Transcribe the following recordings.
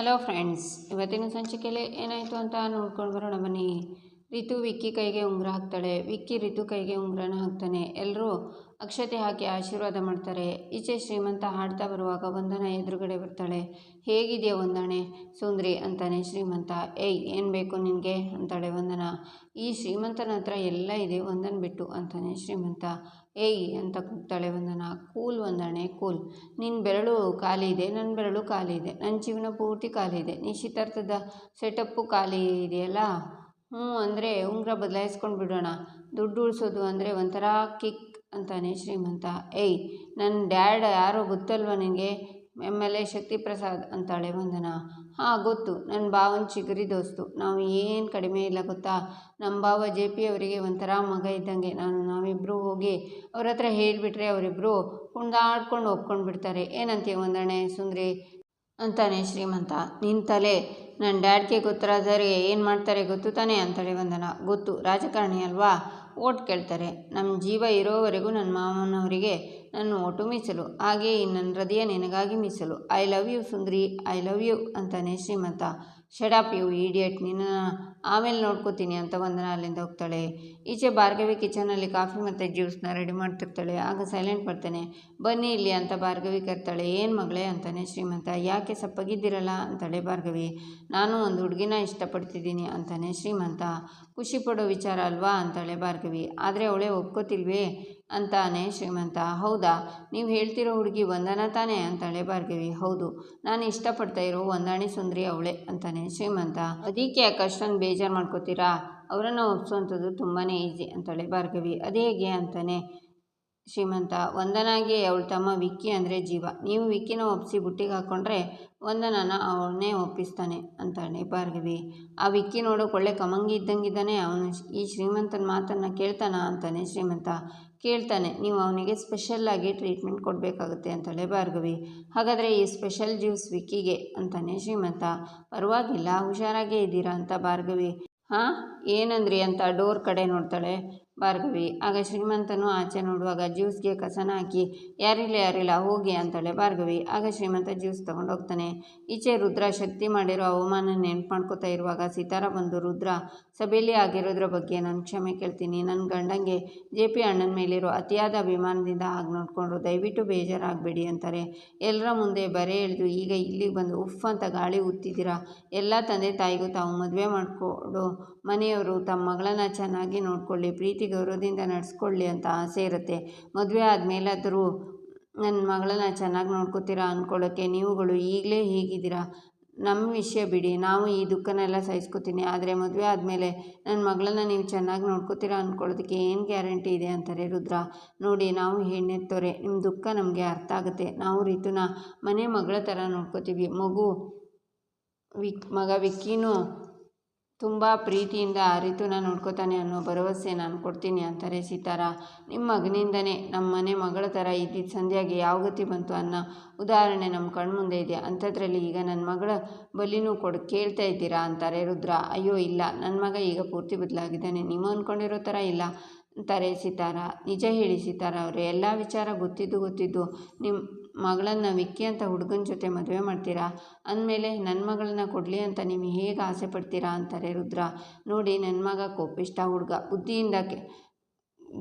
Hello friends ಇವತ್ತಿನ ಸಂಚಿಕೆಯಲ್ಲಿ ಏನಾಯಿತು ಅಂತ ನೋಡ್ಕೊಂಡು ಬರೋಣ ಬನ್ನಿ. ರಿತು ವಿಕ್ಕಿ ಕೈಗೆ ಉಂಗುರ ಹಾಕ್ತಾಳೆ. ವಿಕ್ಕಿ ರಿತು ಕೈಗೆ ಉಂಗುರನ ಹಾಕ್ತಾನೆ. ಎಲ್ಲರೂ ಅಕ್ಷತೆ ಹಾಕಿ ಆಶೀರ್ವಾದ ಮಾಡ್ತಾರೆ. ಈಚೆ ಶ್ರೀಮಂತ ಹಾಡ್ತಾ ಬರುವಾಗ ವಂದನ ಎದುರುಗಡೆ ಬರ್ತಾಳೆ. ಹೇಗಿದೆಯಾ ವಂದನೆ? ಸುಂದ್ರಿ ಅಂತಾನೆ ಶ್ರೀಮಂತ. ಏಯ್, ಏನು ಬೇಕು ನಿನಗೆ? ಅಂತಾಳೆ ವಂದನ. ಈ ಶ್ರೀಮಂತನ ಹತ್ರ ಎಲ್ಲ ಇದೆ ಒಂದನ್ನು ಬಿಟ್ಟು ಅಂತಾನೆ ಶ್ರೀಮಂತ. ಏಯ್, ಅಂತ ಕೂಗ್ತಾಳೆ ವಂದನ. ಕೂಲ್ ವಂದನೆ, ಕೂಲ್. ನಿನ್ನ ಬೆರಳು ಖಾಲಿ ಇದೆ ನನ್ನ ಬೆರಳು ಖಾಲಿ ಇದೆ. ನನ್ನ ಜೀವನ ಪೂರ್ತಿ ಖಾಲಿ ಇದೆ. ನಿಶ್ಚಿತಾರ್ಥದ ಸೆಟಪ್ಪು ಖಾಲಿ ಇದೆಯಲ್ಲ? ಹ್ಞೂ ಅಂದರೆ ಉಂಗುರ ಬದಲಾಯಿಸ್ಕೊಂಡು ಬಿಡೋಣ. ದುಡ್ಡು ಉಳಿಸೋದು ಅಂದರೆ ಒಂಥರ ಕಿಕ್ ಅಂತಾನೆ ಶ್ರೀಮಂತ. ಏಯ್ ನನ್ನ ಡ್ಯಾಡ್ ಯಾರೋ ಗೊತ್ತಲ್ವ ನನಗೆ M L A Shakti Prasad ಅಂತಾಳೆ ವಂದನ. ಹಾಂ, ಗೊತ್ತು. ನನ್ನ ಭಾವನ ಚಿಗರಿ ದೋಸ್ತು. ನಾವು ಏನು ಕಡಿಮೆ ಇಲ್ಲ ಗೊತ್ತಾ? ನಮ್ಮ ಭಾವ ಜೆ ಪಿ ಅವರಿಗೆ ಒಂಥರ ಮಗ ಇದ್ದಂಗೆ. ನಾನು ನಾವಿಬ್ಬರು ಹೋಗಿ ಅವ್ರ ಹತ್ರ ಹೇಳಿಬಿಟ್ರೆ ಅವರಿಬ್ಬರು ಕುಣ್ದಾಡ್ಕೊಂಡು ಒಪ್ಕೊಂಡು ಬಿಡ್ತಾರೆ ಏನಂತೀಯ ವಂದನೆ, ಸುಂದ್ರಿ? ಅಂತಾನೆ ಶ್ರೀಮಂತ. ನಿನ್ನ ತಲೆ ನನ್ನ ಡ್ಯಾಡ್ಗೆ ಗೊತ್ತಾದರೆ ಏನು ಮಾಡ್ತಾರೆ ಗೊತ್ತು ತಾನೇ? ಅಂತಾಳೆ ವಂದನ. ಗೊತ್ತು. ರಾಜಕಾರಣಿ ಅಲ್ವಾ? ಓಟ್ ಕೇಳ್ತಾರೆ ನಮ್ಮ ಜೀವ ಇರೋವರೆಗೂ ನನ್ನ ಮಾವನವರಿಗೆ ನನ್ನ ಓಟು ಮೀಸಲು, ಹಾಗೆ ನನ್ನ ಹೃದಯ ನಿನಗಾಗಿ ಮೀಸಲು. ಐ ಲವ್ ಯು ಸುಂದ್ರಿ, ಐ ಲವ್ ಯು ಅಂತಾನೆ ಶ್ರೀಮಂತ. ಶಡಾಪ್ ಯು ಈಡಿಯಟ್ ನೀನು ಆಮೇಲೆ ನೋಡ್ಕೋತೀನಿ ಅಂತ ವಂದನ ಅಲ್ಲಿಂದ ಹೋಗ್ತಾಳೆ. ಈಚೆ ಭಾರ್ಗವಿ ಕಿಚನಲ್ಲಿ ಕಾಫಿ ಮತ್ತು ಜ್ಯೂಸ್ನ ರೆಡಿ ಮಾಡ್ತಿರ್ತಾಳೆ. ಆಗ ಸೈಲೆಂಟ್ ಬರ್ತಾನೆ. ಬನ್ನಿ ಇಲ್ಲಿ ಅಂತ ಭಾರ್ಗವಿ ಕರ್ತಾಳೆ. ಏನು ಮಗಳೇ ಅಂತಾನೆ ಶ್ರೀಮಂತ. ಯಾಕೆ ಸಪ್ಪಗಿದ್ದಿರಲ್ಲ ಅಂತಾಳೆ ಭಾರ್ಗವಿ. ನಾನು ಒಂದು ಹುಡುಗಿನ ಇಷ್ಟಪಡ್ತಿದ್ದೀನಿ ಅಂತಾನೆ ಶ್ರೀಮಂತ. ಖುಷಿ ಪಡೋ ವಿಚಾರ ಅಲ್ವಾ ಅಂತಾಳೆ ಭಾರ್ಗವಿ. ಆದರೆ ಅವಳೇ ಒಪ್ಕೋತಿಲ್ವೇ? ಅಂತಾನೆ ಶ್ರೀಮಂತ. ಹೌದಾ? ನೀವು ಹೇಳ್ತಿರೋ ಹುಡುಗಿ ವಂದನ ತಾನೇ ಅಂತಾಳೆ ಭಾರ್ಗವಿ. ಹೌದು, ನಾನು ಇಷ್ಟಪಡ್ತಾ ಇರೋ ವಂದಾಣಿ ಸುಂದರಿ ಅವಳೆ ಅಂತಾನೆ ಶ್ರೀಮಂತ. ಅದಕ್ಕೆ ಯಾಕೆ ಅಷ್ಟೊಂದು ಬೇಜಾರು ಮಾಡ್ಕೋತೀರಾ? ಅವರನ್ನು ಒಪ್ಸೋವಂಥದ್ದು ತುಂಬಾ ಈಸಿ ಅಂತಾಳೆ ಭಾರ್ಗವಿ. ಅದು ಹೇಗೆ ಅಂತಾನೆ ಶ್ರೀಮಂತ. ವಂದನಾಗೆ ಅವಳು ತಮ್ಮ ವಿಕ್ಕಿ ಅಂದರೆ ಜೀವ. ನೀವು ವಿಕ್ಕಿನ ಒಪ್ಪಿಸಿ ಬುಟ್ಟಿಗೆ ಹಾಕ್ಕೊಂಡ್ರೆ ವಂದನನ ಅವನೇ ಒಪ್ಪಿಸ್ತಾನೆ ಅಂತಾನೆ ಭಾರ್ಗವಿ. ಆ ವಿಕ್ಕಿ ನೋಡೋಕೆ ಒಳ್ಳೆ ಕಮಂಗಿ ಇದ್ದಂಗಿದ್ದಾನೆ. ಅವನು ಈ ಶ್ರೀಮಂತನ ಮಾತನ್ನು ಕೇಳ್ತಾನ ಅಂತಾನೆ ಶ್ರೀಮಂತ. ಕೇಳ್ತಾನೆ, ನೀವು ಅವನಿಗೆ ಸ್ಪೆಷಲ್ಲಾಗಿ ಟ್ರೀಟ್ಮೆಂಟ್ ಕೊಡಬೇಕಾಗುತ್ತೆ ಅಂತಾಳೆ ಭಾರ್ಗವಿ. ಹಾಗಾದರೆ ಈ ಸ್ಪೆಷಲ್ ಜ್ಯೂಸ್ ವಿಕ್ಕಿಗೆ ಅಂತಾನೆ ಶ್ರೀಮಂತ. ಪರವಾಗಿಲ್ಲ, ಹುಷಾರಾಗೇ ಇದ್ದೀರಾ ಅಂತ ಭಾರ್ಗವಿ. ಹಾಂ, ಏನಂದ್ರಿ ಅಂತ ಡೋರ್ ಕಡೆ ನೋಡ್ತಾಳೆ. ಭಾರ್ಗವಿ, ಆಗ ಶ್ರೀಮಂತನು ಆಚೆ ನೋಡುವಾಗ ಜ್ಯೂಸ್ಗೆ ಕಸನ ಹಾಕಿ, ಯಾರಿಲ್ಲ ಯಾರಿಲ್ಲ ಹೋಗಿ ಅಂತಾಳೆ ಭಾರ್ಗವಿ, ಆಗ ಶ್ರೀಮಂತ ಜ್ಯೂಸ್ ಹೋಗ್ತಾನೆ. ಈಚೆ ರುದ್ರ ಶಕ್ತಿ ಮಾಡಿರೋ ಅವಮಾನ ನೆನ್ಪು ಮಾಡ್ಕೋತಾ ಇರುವಾಗ ಸಿತಾರ ಬಂದು, ರುದ್ರ, ಸಭೆಯಲ್ಲಿ ಆಗಿರೋದ್ರ ಬಗ್ಗೆ ನಾನು ಕ್ಷಮೆ ಕೇಳ್ತೀನಿ. ನನ್ನ ಗಂಡಂಗೆ ಜೆ ಪಿ ಅಣ್ಣನ ಮೇಲಿರೋ ಅತಿಯಾದ ಅಭಿಮಾನದಿಂದ ಹಾಗೆ ನೋಡಿಕೊಂಡು ದಯವಿಟ್ಟು ಬೇಜಾರಾಗಬೇಡಿ ಅಂತಾರೆ. ಎಲ್ಲರ ಮುಂದೆ ಬರೆ ಎಳೆದು, ಈಗ ಇಲ್ಲಿಗೆ ಬಂದು ಉಫ್ ಅಂತ ಗಾಳಿ ಉತ್ತಿದ್ದೀರಾ ಎಲ್ಲ ತಂದೆ ತಾಯಿಗೂ ತಾವು ಮದುವೆ ಮಾಡಿಕೊಡು. ಮನೆಯವರು ತಮ್ಮ ಮಗಳನ್ನ ಚೆನ್ನಾಗಿ ನೋಡ್ಕೊಳ್ಳಿ. ಪ್ರೀತಿ ಗೌರವದಿಂದ ನಡೆಸ್ಕೊಳ್ಳಿ ಅಂತ ಆಸೆ ಇರುತ್ತೆ. ಮದುವೆ ಆದಮೇಲಾದರೂ ನನ್ನ ಮಗಳನ್ನ ಚೆನ್ನಾಗಿ ನೋಡ್ಕೋತೀರಾ ಅಂದ್ಕೊಳ್ಳೋಕ್ಕೆ ನೀವುಗಳು ಈಗಲೇ ಹೀಗಿದ್ದೀರಾ? ನಮ್ಮ ವಿಷಯ ಬಿಡಿ. ನಾವು ಈ ದುಃಖನೆಲ್ಲ ಸಹಿಸ್ಕೋತೀನಿ. ಆದರೆ ಮದುವೆ ಆದಮೇಲೆ ನನ್ನ ಮಗಳನ್ನ ನೀವು ಚೆನ್ನಾಗಿ ನೋಡ್ಕೋತೀರಾ ಅಂದ್ಕೊಳ್ಳೋದಕ್ಕೆ ಏನು ಗ್ಯಾರಂಟಿ ಇದೆ? ಅಂತಾರೆ ರುದ್ರ. ನೋಡಿ, ನಾವು ಹೆಣ್ಣೆತ್ತೋರೆ. ನಿಮ್ಮ ದುಃಖ ನಮಗೆ ಅರ್ಥ ಆಗುತ್ತೆ. ನಾವು ರಿತುನ ಮನೆ ಮಗಳ ಥರ ನೋಡ್ಕೋತೀವಿ. ಮಗು ವಿಕ್, ಮಗ ವಿಕ್ಕಿನೂ ತುಂಬ ಪ್ರೀತಿಯಿಂದ ಆ ರಿತುನ ನೋಡ್ಕೋತಾನೆ ಅನ್ನೋ ಭರವಸೆ ನಾನು ಕೊಡ್ತೀನಿ ಅಂತಾರೆ ಸಿತಾರ. ನಿಮ್ಮ ಮಗನಿಂದನೇ ನಮ್ಮ ಮನೆ ಮಗಳ ಥರ ಇದ್ದಿದ್ದು ಸಂಧ್ಯಾಗೆ ಯಾವ ಗತಿ ಬಂತು ಅನ್ನೋ? ಉದಾಹರಣೆ ನಮ್ಮ ಕಣ್ಮುಂದೆ ಇದೆ. ಅಂಥದ್ರಲ್ಲಿ ಈಗ ನನ್ನ ಮಗಳ ಬಲಿನೂ ಕೊಡು ಕೇಳ್ತಾ ಇದ್ದೀರಾ ಅಂತಾರೆ ರುದ್ರ. ಅಯ್ಯೋ ಇಲ್ಲ ನನ್ನ ಮಗ ಈಗ ಪೂರ್ತಿ ಬದಲಾಗಿದ್ದಾನೆ. ನೀವು ಅಂದ್ಕೊಂಡಿರೋ ಥರ ಇಲ್ಲ ಅಂತಾರೆ ಸಿತಾರ. ನಿಜ ಹೇಳಿ ಸಿತಾರ ಅವರೇ, ಎಲ್ಲ ವಿಚಾರ ಗೊತ್ತಿದ್ದು ಗೊತ್ತಿದ್ದು ನಿಮ್ಮ ಮಗಳನ್ನು ವಿಕ್ಕಿ ಅಂತ ಹುಡುಗನ ಜೊತೆ ಮದುವೆ ಮಾಡ್ತೀರಾ? ಅಂದಮೇಲೆ ನನ್ನ ಮಗಳನ್ನ ಕೊಡಲಿ ಅಂತ ನೀವು ಹೇಗೆ ಆಸೆ ಪಡ್ತೀರಾ? ಅಂತಾರೆ ರುದ್ರ. ನೋಡಿ ನನ್ನ ಮಗ ಕೋಪಿಷ್ಟ ಹುಡುಗ. ಬುದ್ಧಿಯಿಂದ ಕೆ,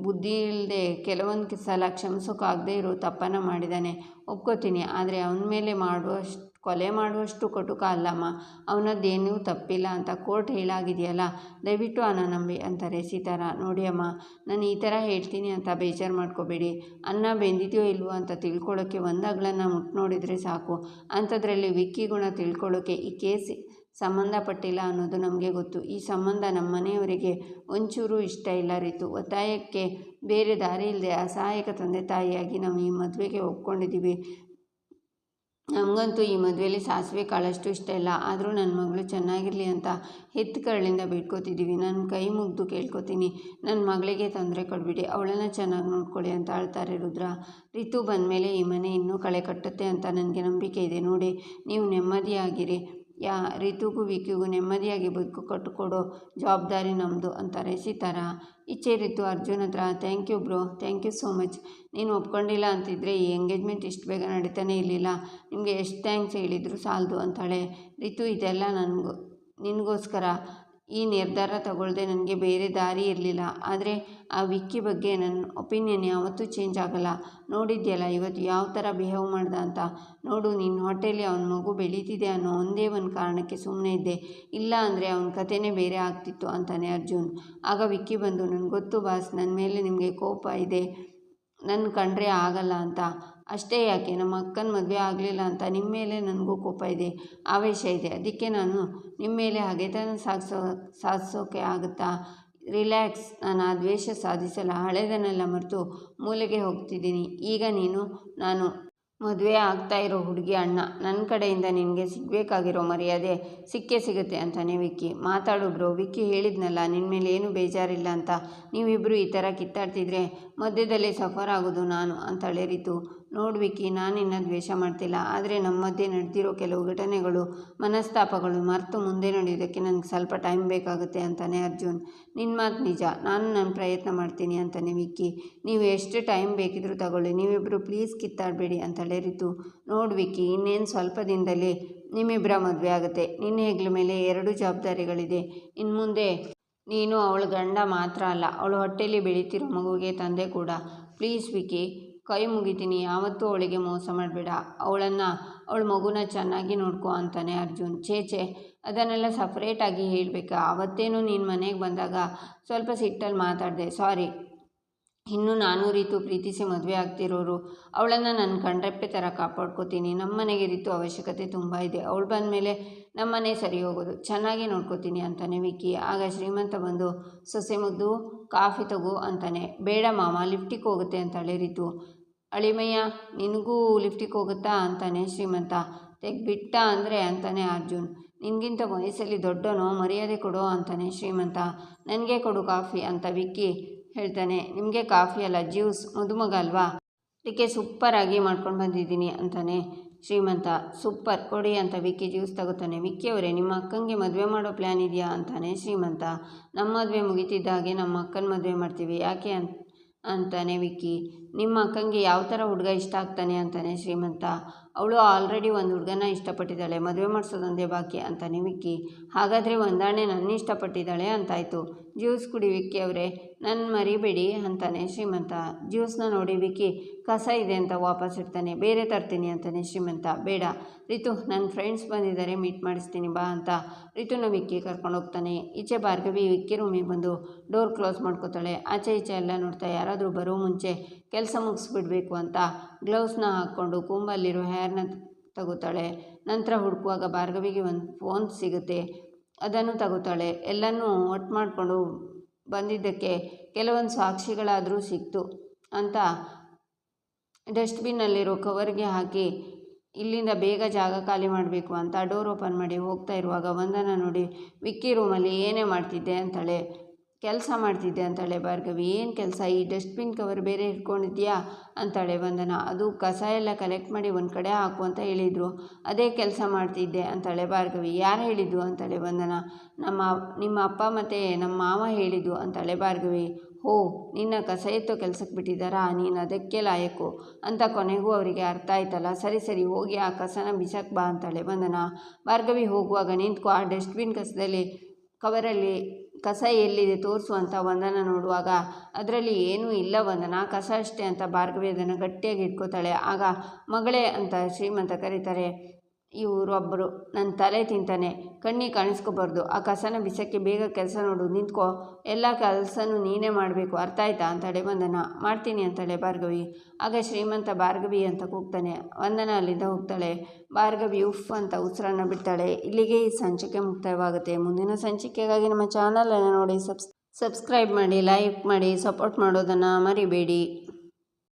ಬುದ್ಧಿ ಇಲ್ಲದೆ ಕೆಲವೊಂದು ಸಲ ಕ್ಷಮಿಸೋಕ್ಕಾಗದೇ ಇರೋ ತಪ್ಪನ್ನು ಮಾಡಿದ್ದಾನೆ ಒಪ್ಕೋತೀನಿ. ಆದರೆ, ಅವನ ಮೇಲೆ ಮಾಡುವಷ್ಟು ಕೊಲೆ ಮಾಡುವಷ್ಟು ಕಟುಕ ಅಲ್ಲಮ್ಮ. ಅವನದ್ದೇನೂ ತಪ್ಪಿಲ್ಲ ಅಂತ ಕೋರ್ಟ್ ಹೇಳಾಗಿದೆಯಲ್ಲ? ದಯವಿಟ್ಟು ಅನ್ನ ನಂಬಿ ಅಂತಾರೆ ಸೀತಾರ. ನೋಡಿ ಅಮ್ಮ ನಾನು ಈ ಥರ ಹೇಳ್ತೀನಿ ಅಂತ ಬೇಜಾರು ಮಾಡ್ಕೋಬೇಡಿ. ಅನ್ನ ಬೆಂದಿದೆಯೋ ಇಲ್ವೋ ಅಂತ ತಿಳ್ಕೊಳ್ಳೋಕ್ಕೆ ಒಂದಾಗ್ಲನ್ನು ಮುಟ್ಟು ನೋಡಿದರೆ ಸಾಕು. ಅಂಥದ್ರಲ್ಲಿ ವಿಕ್ಕಿ ಗುಣ ತಿಳ್ಕೊಳ್ಳೋಕ್ಕೆ ಈ ಕೇಸ್ ಸಂಬಂಧಪಟ್ಟಿಲ್ಲ ಅನ್ನೋದು ನಮಗೆ ಗೊತ್ತು. ಈ ಸಂಬಂಧ ನಮ್ಮ ಮನೆಯವರಿಗೆ ಒಂಚೂರು ಇಷ್ಟ ಇಲ್ಲ ರೀತು. ಒತ್ತಾಯಕ್ಕೆ ಬೇರೆ ದಾರಿ ಇಲ್ಲದೆ ಅಸಹಾಯಕ ತಂದೆ ತಾಯಿಯಾಗಿ ನಾವು ಈ ಮದುವೆಗೆ ಒಪ್ಕೊಂಡಿದ್ದೀವಿ. ನಮಗಂತೂ ಈ ಮದುವೆಯಲ್ಲಿ ಸಾಸಿವೆ ಕಾಳಷ್ಟು ಇಷ್ಟ ಇಲ್ಲ. ಆದರೂ ನನ್ನ ಮಗಳು ಚೆನ್ನಾಗಿರಲಿ ಅಂತ ಹೆತ್ತು ಕರಳಿಂದ ಬೇಡ್ಕೋತಿದ್ದೀವಿ ನನ್ನ ಕೈ ಮುಗಿದು ಕೇಳ್ಕೊತೀನಿ. ನನ್ನ ಮಗಳಿಗೆ ತೊಂದರೆ ಕೊಡಬೇಡಿ. ಅವಳನ್ನು ಚೆನ್ನಾಗಿ ನೋಡ್ಕೊಳ್ಳಿ ಅಂತ ಅಳ್ತಾರೆ ರುದ್ರ. ರಿತು ಬಂದಮೇಲೆ ಈ ಮನೆ ಇನ್ನೂ ಕಳೆ ಕಟ್ಟುತ್ತೆ ಅಂತ ನನಗೆ ನಂಬಿಕೆ ಇದೆ. ನೋಡಿ, ನೀವು ನೆಮ್ಮದಿಯಾಗಿರಿ. ಯಾ ರಿತುಗೂ ವಿಕಿಗೂ ನೆಮ್ಮದಿಯಾಗಿ ಬದುಕು ಕಟ್ಟಿಕೊಡೋ ಜವಾಬ್ದಾರಿ ನಮ್ಮದು ಅಂತಾರೆ ಸೀತಾರ. ಇಚ್ಛೆ ರಿತು ಅರ್ಜುನ್ ಹತ್ರ. Thank you bro. Thank you so much. ನೀನು ಒಪ್ಕೊಂಡಿಲ್ಲ ಅಂತಿದ್ರೆ ಈ ಎಂಗೇಜ್ಮೆಂಟ್ ಇಷ್ಟು ಬೇಗ ನಡೀತಾನೆ ಇರಲಿಲ್ಲ. ನಿಮಗೆ ಎಷ್ಟು ಥ್ಯಾಂಕ್ಸ್ ಹೇಳಿದ್ರು ಸಾಲದು, ಅಂತಾಳೆ. ರಿತು, ಇದೆಲ್ಲ ನನಗೂ ನಿನಗೋಸ್ಕರ. ಈ ನಿರ್ಧಾರ ತಗೊಳ್ಳದೆ ನನಗೆ ಬೇರೆ ದಾರಿ ಇರಲಿಲ್ಲ. ಆದರೆ ಆ ವಿಕ್ಕಿ ಬಗ್ಗೆ ನನ್ನ ಒಪಿನಿಯನ್ ಯಾವತ್ತೂ ಚೇಂಜ್ ಆಗಲ್ಲ. ನೋಡಿದ್ಯಲ್ಲ, ಇವತ್ತು ಯಾವ ಥರ ಬಿಹೇವ್ ಮಾಡ್ದ ಅಂತ. ನೋಡು ನಿನ್ನ ಹೋಟೆಲಿ ಅವನ ಮಗು ಬೆಳೀತಿದೆ ಅನ್ನೋ ಒಂದೇ ಒಂದು ಕಾರಣಕ್ಕೆ ಸುಮ್ಮನೆ ಇದ್ದೆ. ಇಲ್ಲ ಅಂದರೆ ಅವನ ಕಥೆನೇ ಬೇರೆ ಆಗ್ತಿತ್ತು ಅಂತಾನೆ ಅರ್ಜುನ್. ಆಗ ವಿಕ್ಕಿ ಬಂದು, ನನಗೆ ಗೊತ್ತು ಬಾಸ್ ನನ್ನ ಮೇಲೆ ನಿಮಗೆ ಕೋಪ ಇದೆ. ನನ್ನ ಕಂಡ್ರೆ ಆಗಲ್ಲ ಅಂತ. ಅಷ್ಟೇ ಯಾಕೆ? ನಮ್ಮ ಅಕ್ಕನ ಮದುವೆ ಆಗಲಿಲ್ಲ ಅಂತ ನಿಮ್ಮ ಮೇಲೆ ನನಗೂ ಕೋಪ ಇದೆ, ಆವೇಶ ಇದೆ. ಅದಕ್ಕೆ ನಾನು ನಿಮ್ಮ ಮೇಲೆ ಹಗೆತನ ಸಾಧಿಸೋ ಸಾಧಿಸೋಕೆ ಆಗುತ್ತಾ? ರಿಲ್ಯಾಕ್ಸ್ ನಾನು ಆ ದ್ವೇಷ ಸಾಧಿಸಲ್ಲ, ಹಳೆದನ್ನೆಲ್ಲ ಮರೆತು ಮೂಲೆಗೆ ಹೋಗ್ತಿದ್ದೀನಿ. ಈಗ ನೀನು, ನಾನು ಮದುವೆ ಆಗ್ತಾ ಇರೋ ಹುಡುಗಿ ಅಣ್ಣ. ನನ್ನ ಕಡೆಯಿಂದ ನಿನಗೆ ಸಿಗಬೇಕಾಗಿರೋ ಮರ್ಯಾದೆ ಸಿಕ್ಕೇ ಸಿಗುತ್ತೆ ಅಂತಾನೆ ವಿಕ್ಕಿ. ಮಾತಾಡು ಬ್ರೋ. ವಿಕ್ಕಿ ಹೇಳಿದ್ನಲ್ಲ ನಿನ್ನ ಮೇಲೆ ಏನು ಬೇಜಾರಿಲ್ಲ ಅಂತ. ನೀವಿಬ್ಬರು ಈ ಥರ ಕಿತ್ತಾಡ್ತಿದ್ರೆ ಮಧ್ಯದಲ್ಲಿ ಸಫರ್ ಆಗೋದು ನಾನು ಅಂತ ರಿತು ನೋಡು ವಿಕ್ಕಿ ನಾನಿನ್ನ ದ್ವೇಷ ಮಾಡ್ತಿಲ್ಲ. ಆದರೆ ನಮ್ಮ ಮಧ್ಯೆ ನಡೆದಿರೋ ಕೆಲವು ಘಟನೆಗಳು, ಮನಸ್ತಾಪಗಳು ಮರೆತು ಮುಂದೆ ನಡೆಯೋದಕ್ಕೆ ನನಗೆ ಸ್ವಲ್ಪ ಟೈಮ್ ಬೇಕಾಗುತ್ತೆ ಅಂತಾನೆ ಅರ್ಜುನ್. ನಿನ್ನ ಮಾತು ನಿಜ. ನಾನು ನನ್ನ ಪ್ರಯತ್ನ ಮಾಡ್ತೀನಿ ಅಂತಾನೆ ವಿಕ್ಕಿ. ನೀವು ಎಷ್ಟು ಟೈಮ್ ಬೇಕಿದ್ರೂ ತಗೊಳ್ಳಿ. ನೀವಿಬ್ಬರು ಪ್ಲೀಸ್ ಕಿತ್ತಾಡಬೇಡಿ ಅಂತ ರಿತು ನೋಡು ವಿಕ್ಕಿ, ಇನ್ನೇನು ಸ್ವಲ್ಪ ದಿನದಲ್ಲಿ ನಿಮ್ಮಿಬ್ಬರ ಮದುವೆ ಆಗುತ್ತೆ. ನಿನ್ನ ಹೆಗ್ಲ ಮೇಲೆ ಎರಡು ಜವಾಬ್ದಾರಿಗಳಿದೆ. ಇನ್ನು ಮುಂದೆ ನೀನು ಅವಳ ಗಂಡ ಮಾತ್ರ ಅಲ್ಲ, ಅವಳು ಹೊಟ್ಟೆಯಲ್ಲಿ ಬೆಳೀತಿರೋ ಮಗುವಿಗೆ ತಂದೆ ಕೂಡ. ಪ್ಲೀಸ್ ವಿಕಿ, ಕೈ ಮುಗಿತೀನಿ, ಯಾವತ್ತೂ ಅವಳಿಗೆ ಮೋಸ ಮಾಡಬೇಡ. ಅವಳನ್ನು, ಅವಳ ಮಗುನ ಚೆನ್ನಾಗಿ ನೋಡ್ಕೋ ಅಂತಾನೆ ಅರ್ಜುನ್. ಚೇಚೆ ಅದನ್ನೆಲ್ಲ ಸಪ್ರೇಟಾಗಿ ಹೇಳಬೇಕಾ? ಅವತ್ತೇನು ನೀನು ಮನೆಗೆ ಬಂದಾಗ ಸ್ವಲ್ಪ ಸಿಟ್ಟಲ್ಲಿ ಮಾತಾಡಿದೆ. ಸಾರಿ ಇನ್ನು ನಾನು ರೀತು ಪ್ರೀತಿಸಿ ಮದುವೆ ಆಗ್ತಿರೋರು, ಅವಳನ್ನು ನನ್ನ ಕಂಡ್ರೆಪ್ಪೆ ಥರ ಕಾಪಾಡ್ಕೋತೀನಿ. ನಮ್ಮ ಮನೆಗೆ ರೀತು ಅವಶ್ಯಕತೆ ತುಂಬ ಇದೆ. ಅವಳು ಬಂದಮೇಲೆ ನಮ್ಮನೆ ಸರಿ ಹೋಗೋದು. ಚೆನ್ನಾಗಿ ನೋಡ್ಕೋತೀನಿ ಅಂತಾನೆ ವಿಕ್ಕಿ. ಆಗ ಶ್ರೀಮಂತ ಬಂದು, ಸೊಸೆ ಮುದ್ದು, ಕಾಫಿ ತಗೋ ಅಂತಾನೆ. ಬೇಡ ಮಾಮ, ಲಿಫ್ಟಿಗೆ ಹೋಗುತ್ತೆ ಅಂತಾಳೆ ರೀತು. ಅಳಿಮಯ್ಯ, ನಿನಗೂ ಲಿಫ್ಟಿಗೆ ಹೋಗುತ್ತಾ ಅಂತಾನೆ ಶ್ರೀಮಂತ. ತೆಗ್ಬಿಟ್ಟ ಅಂದರೆ ಅಂತಾನೆ ಅರ್ಜುನ್. ನಿನಗಿಂತ ವಯಸ್ಸಲ್ಲಿ ದೊಡ್ಡನೋ ಮರ್ಯಾದೆ ಕೊಡೋ ಅಂತಾನೆ ಶ್ರೀಮಂತ. ನನಗೆ ಕೊಡು ಕಾಫಿ ಅಂತ ವಿಕ್ಕಿ. ಹೇಳ್ತಾನೆ, ನಿಮಗೆ ಕಾಫಿ ಅಲ್ಲ, ಜ್ಯೂಸ್, ಮದುಮಗ ಅಲ್ವಾ? ಅದಕ್ಕೆ ಸೂಪ್ಪರಾಗಿ ಮಾಡ್ಕೊಂಡು ಬಂದಿದ್ದೀನಿ, ಅಂತಾನೆ. ಶ್ರೀಮಂತ ಸೂಪರ್ ಕೊಡಿ ಅಂತ ವಿಕ್ಕಿ ಜ್ಯೂಸ್ ತಗೋತಾನೆ. ವಿಕ್ಕಿ ಅವರೇ, ನಿಮ್ಮ ಅಕ್ಕಂಗೆ ಮದುವೆ ಮಾಡೋ ಪ್ಲ್ಯಾನ್ ಇದೆಯಾ? ಅಂತಾನೆ ಶ್ರೀಮಂತ. ನಮ್ಮ ಮದುವೆ ಮುಗಿತಿದ್ದ ಹಾಗೆ ನಮ್ಮ ಅಕ್ಕನ ಮದುವೆ ಮಾಡ್ತೀವಿ, ಯಾಕೆ ಅಂತ ಅಂತಾನೆ ವಿಕ್ಕಿ. ನಿಮ್ಮ ಅಕ್ಕಂಗೆ ಯಾವ ಥರ ಹುಡುಗ ಇಷ್ಟ ಆಗ್ತಾನೆ ಅಂತಾನೆ ಶ್ರೀಮಂತ? ಅವಳು ಆಲ್ರೆಡಿ ಒಂದು ಹುಡುಗನ ಇಷ್ಟಪಟ್ಟಿದ್ದಾಳೆ, ಮದುವೆ ಮಾಡಿಸೋದೊಂದೇ ಬಾಕಿ ಅಂತಾನೆ ವಿಕ್ಕಿ. ಹಾಗಾದರೆ ಒಂದಾಣೆ ನನ್ನ ಇಷ್ಟಪಟ್ಟಿದ್ದಾಳೆ ಅಂತಾಯಿತು. ಜ್ಯೂಸ್ ಕುಡಿ ವಿಕ್ಕಿ ಅವರೇ ನನ್ನ ಮರಿಬೇಡಿ ಅಂತಾನೆ ಶ್ರೀಮಂತ. ಜ್ಯೂಸ್ನ ನೋಡಿ ವಿಕ್ಕಿ, ಕಸ ಇದೆ ಅಂತ ವಾಪಸ್ ಇಡ್ತಾನೆ. ಬೇರೆ ತರ್ತೀನಿ ಅಂತಾನೆ ಶ್ರೀಮಂತ. ಬೇಡ. ರಿತು ನನ್ನ ಫ್ರೆಂಡ್ಸ್ ಬಂದಿದ್ದಾರೆ ಮೀಟ್ ಮಾಡಿಸ್ತೀನಿ, ಬಾ ಅಂತ. ರಿತುನ ವಿಕ್ಕಿ ಕರ್ಕೊಂಡು ಹೋಗ್ತಾನೆ. ಈಚೆ ಭಾರ್ಗವಿ ವಿಕ್ಕಿ ರೂಮಿಗೆ ಬಂದು ಡೋರ್ ಕ್ಲೋಸ್ ಮಾಡ್ಕೋತಾಳೆ. ಆಚೆ ಈಚೆ ಎಲ್ಲ ನೋಡ್ತಾ ಯಾರಾದರೂ ಬರೋ ಮುಂಚೆ ಕೆಲಸ ಮುಗಿಸ್ಬಿಡ್ಬೇಕು ಅಂತ ಗ್ಲೌಸ್ನ ಹಾಕ್ಕೊಂಡು ಕೂಂಬಲ್ಲಿರೋ ಹೇರ್ನ ತಗೋತಾಳೆ. ನಂತರ ಹುಡುಕುವಾಗ ಭಾರ್ಗವಿಗೆ ಒಂದು ಫೋನ್ ಸಿಗುತ್ತೆ. ಅದನ್ನು ತಗೋತಾಳೆ. ಎಲ್ಲನೂ ಒಟ್ಟು ಮಾಡಿಕೊಂಡು ಬಂದಿದ್ದಕ್ಕೆ ಕೆಲವೊಂದು ಸಾಕ್ಷಿಗಳಾದರೂ ಸಿಕ್ತು ಅಂತ ಡಸ್ಟ್ಬಿನ್ನಲ್ಲಿರೋ ಕವರ್ಗೆ ಹಾಕಿ ಇಲ್ಲಿಂದ ಬೇಗ ಜಾಗ ಖಾಲಿ ಮಾಡಬೇಕು ಅಂತ ಡೋರ್ ಓಪನ್ ಮಾಡಿ ಹೋಗ್ತಾ ಇರುವಾಗ ಒಂದನ್ನು ನೋಡಿ, ವಿಕ್ಕಿ ರೂಮಲ್ಲಿ ಏನೇ ಮಾಡ್ತಿದ್ದೆ? ಅಂತಾಳೆ. ಕೆಲಸ ಮಾಡ್ತಿದ್ದೆ ಅಂತಾಳೆ ಭಾರ್ಗವಿ, ಏನು ಕೆಲಸ? ಈ ಡಸ್ಟ್ಬಿನ್ ಕವರ್ ಬೇರೆ ಇಟ್ಕೊಂಡಿದ್ಯಾ ಅಂತಾಳೆ ವಂದನ. ಅದು ಕಸ ಎಲ್ಲ ಕಲೆಕ್ಟ್ ಮಾಡಿ ಒಂದು ಕಡೆ ಹಾಕು ಅಂತ ಹೇಳಿದರು. ಅದೇ ಕೆಲಸ ಮಾಡ್ತಿದ್ದೆ, ಅಂತಾಳೆ ಭಾರ್ಗವಿ. ಯಾರು ಹೇಳಿದ್ದು? ಅಂತಾಳೆ ವಂದನ. ನಮ್ಮ ನಿಮ್ಮ ಅಪ್ಪ ಮತ್ತು ನಮ್ಮ ಮಾವ ಹೇಳಿದ್ದು, ಅಂತಾಳೆ ಭಾರ್ಗವಿ. ಹೋ, ನಿನ್ನ ಕಸ ಎತ್ತೋ ಕೆಲಸಕ್ಕೆ ಬಿಟ್ಟಿದ್ದಾರಾ ನೀನು ಅದಕ್ಕೆ ಲಾಯಕು. ಅಂತ ಕೊನೆಗೂ ಅವರಿಗೆ ಅರ್ಥ ಆಯ್ತಲ್ಲ. ಸರಿ ಸರಿ, ಹೋಗಿ ಆ ಕಸನ ಬಿಸಾಕ್ ಬಾ, ಅಂತಾಳೆ ವಂದನ. ಭಾರ್ಗವಿ ಹೋಗುವಾಗ ನಿಂತ್ಕೊ ಆ ಡಸ್ಟ್ಬಿನ್ ಕಸದಲ್ಲಿ, ಕವರಲ್ಲಿ ಕಸ ಎಲ್ಲಿದೆ ತೋರಿಸು ವಂದನ ನೋಡುವಾಗ ಅದರಲ್ಲಿ ಏನೂ ಇಲ್ಲ ವಂದನ, ಕಸ ಅಷ್ಟೇ ಅಂತ ಭಾರ್ಗವಿ ಅದನ್ನು ಗಟ್ಟಿಯಾಗಿ ಇಟ್ಕೋತಾಳೆ ಆಗ ಮಗಳೇ ಅಂತ ಶ್ರೀಮಂತ ಕರೀತಾರೆ ಇವರೊಬ್ಬರು ನನ್ನ ತಲೆ ತಿಂತಾನೆ. ಕಣ್ಣಿಗೆ ಕಾಣಿಸ್ಕೋಬಾರ್ದು. ಆ ಕಸನ ಬಿಸಕ್ಕೆ ಬೇಗ ಕೆಲಸ ನೋಡು. ನಿಂತ್ಕೋ. ಎಲ್ಲ ಕೆಲಸನೂ ನೀನೇ ಮಾಡಬೇಕು. ಅರ್ಥ ಆಯ್ತಾ ಅಂತಾಳೆ ವಂದನ. ಮಾಡ್ತೀನಿ ಅಂತಾಳೆ ಭಾರ್ಗವಿ. ಆಗ ಶ್ರೀಮಂತ ಭಾರ್ಗವಿ ಅಂತ ಕೂಗ್ತಾನೆ. ವಂದನ ಅಲ್ಲಿಂದ ಹೋಗ್ತಾಳೆ. ಭಾರ್ಗವಿ ಉಫ್ ಅಂತ ಉಸಿರನ್ನು ಬಿಡ್ತಾಳೆ. ಇಲ್ಲಿಗೆ ಈ ಸಂಚಿಕೆ ಮುಕ್ತಾಯವಾಗುತ್ತೆ ಮುಂದಿನ ಸಂಚಿಕೆಗಾಗಿ ನಮ್ಮ ಚಾನಲನ್ನು ನೋಡಿ ಸಬ್ಸ್, ಸಬ್ಸ್ಕ್ರೈಬ್ ಮಾಡಿ, ಲೈಕ್ ಮಾಡಿ, ಸಪೋರ್ಟ್ ಮಾಡೋದನ್ನು ಮರಿಬೇಡಿ.